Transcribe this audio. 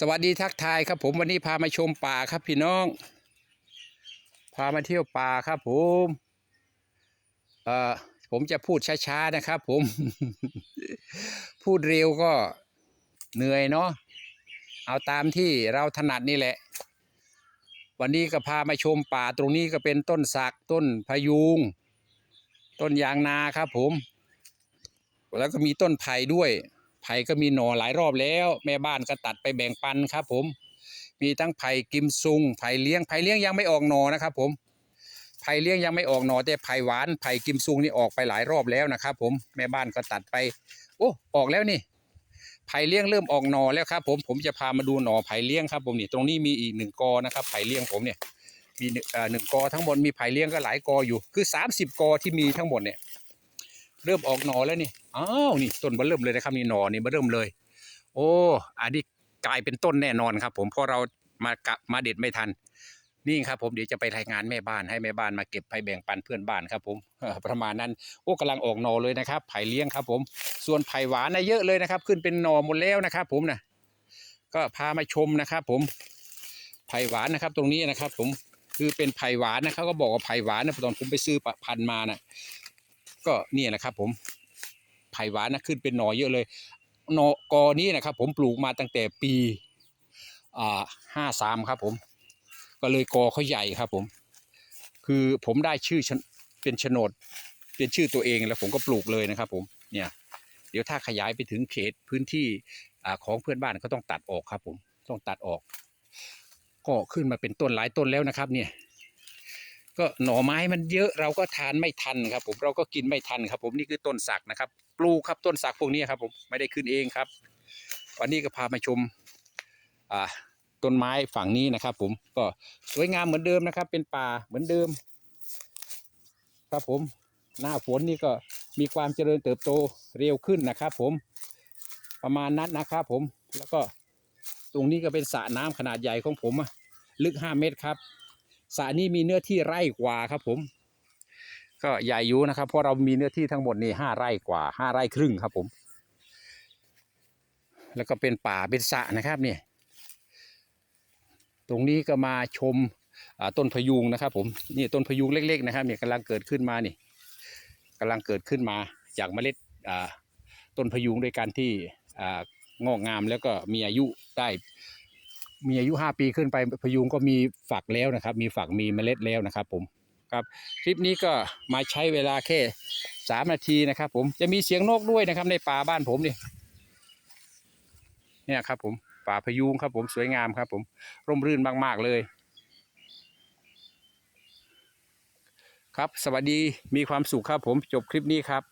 สวัสดีทักทายครับ ผมวันนี้พามาชมป่าครับพี่น้อง พามาเที่ยวป่าครับผมเอ่อผมจะพูดช้าๆนะครับ ผม พูดเร็วก็เหนื่อยเนาะเอาตามที่เราถนัดนี่แหละ วันนี้ก็พามาชมป่าตรงนี้ก็เป็นต้นสักต้นพยูงต้นยางนาครับ ผม แล้วก็มีต้นไผ่ด้วย ไผ่ก็มีหน่อหลายรอบแล้ว แม่บ้านก็ตัดไปแบ่งปันครับ ผม มีทั้งไผ่กิมซุงไผ่เลี้ยงไผ่เลี้ยงยังไม่ออกหน่อนะครับ ผมไผ่เลี้ยงยังไม่ออกหน่อแต่ไผ่หวานไผ่กิมซุงนี่ออกไปหลายรอบแล้วนะครับ ผมแม่บ้านก็ตัดไป โอ้ออกแล้วนี่ไผ่เลี้ยงเริ่มออกหน่อแล้วครับ ผมผมจะพามาดูหน่อไผ่เลี้ยงครับ ผมนี่ตรงนี้มีอีกหนึ่งกอนะครับไผ่เลี้ยงผมเนี่ยมีหนึ่งกอทั้งหมดมีไผ่เลี้ยงก็หลายกออยู่ คือ 30 กอที่มีทั้งหมดเนี่ย เริ่มออกหน่อแล้วนี่ อ้าวนี่ต้นมาเริ่มเลยนะครับนี่หนอนี่มาเริ่มเลย โอ้อันนี้กลายเป็นต้นแน่นอนครับ ผมเพราะเรามากะมาเด็ดไม่ทัน นี่ครับ ผมเดี๋ยวจะไปรายงานแม่บ้านให้แม่บ้านมาเก็บไปแบ่งปันเพื่อนบ้านครับ ผมประมาณนั้น โอ้กำลังออกหนอเลยนะครับไผ่เลี้ยงครับ ผม ส่วนไผ่หวานนะเยอะเลยนะครับ ขึ้นเป็นหนอหมดแล้วนะครับ ผมนะก็พามาชมนะครับ ผมไผ่หวานนะครับ ตรงนี้นะครับ ผมคือเป็นไผ่หวานนะครับ ก็บอกว่าไผ่หวานนะตอนผมไปซื้อพันมานะก็เนี่ยนะครับ ผม ไผ่หวานนะขึ้นเป็นหน่อเยอะเลยหน่อกอนี้นะครับ ผมปลูกมาตั้งแต่ปีอ่าห้าสามครับผม ก็เลยกอเขาใหญ่ครับผม คือผมได้ชื่อเป็นโฉนดเป็นชื่อตัวเองแล้วผมก็ปลูกเลยนะครับ ผมเนี่ยเดี๋ยวถ้าขยายไปถึงเขตพื้นที่อ่าของเพื่อนบ้านก็ต้องตัดออกครับ ผมต้องตัดออก ก็ขึ้นมาเป็นต้นหลายต้นแล้วนะครับ เนี่ย ก็หน่อไม้มันเยอะเราก็ทานไม่ทันครับ ผมเราก็กินไม่ทันครับ ผมนี่คือต้นสักนะครับ ปลูกครับต้นสักพวกนี้ครับ ผมไม่ได้ขึ้นเองครับ วันนี้ก็พามาชมอ่าต้นไม้ฝั่งนี้นะครับ ผมก็สวยงามเหมือนเดิมนะครับ เป็นป่าเหมือนเดิม ครับผมหน้าฝนนี่ก็มีความเจริญเติบโตเร็วขึ้นนะครับ ผมประมาณนั้นนะครับ ผมแล้วก็ตรงนี้ก็เป็นสระน้ำขนาดใหญ่ของผมอะลึกห้าเมตรครับ สระนี้มีเนื้อที่ไร่กว่าครับผม ก็ใหญ่อยู่นะครับ เพราะเรามีเนื้อที่ทั้งหมดนี่ห้าไร่กว่าห้าไร่ครึ่งครับผม แล้วก็เป็นป่าเป็นสระนะครับเนี่ยตรงนี้ก็มาชมต้นพยุงนะครับ ผมนี่ต้นพยุงเล็ก ๆ นะครับเนี่ยกำลังเกิดขึ้นมานี่กำลังเกิดขึ้นมาจากเมล็ดต้นพยุงด้วยกันที่งอกงามแล้วก็มีอายุได้ มีอายุห้าปีขึ้นไปพยุงก็มีฝักแล้วนะครับ มีฝักมีเมล็ดแล้วนะครับ ผมครับคลิปนี้ก็มาใช้เวลาแค่สามนาทีนะครับ ผมจะมีเสียงนกด้วยนะครับ ในป่าบ้านผมนี่เนี่ยครับ ผมป่าพยุงครับ ผมสวยงามครับ ผมร่มรื่นมาก ๆ เลย ครับ สวัสดีมีความสุขครับ ผมจบคลิปนี้ครับ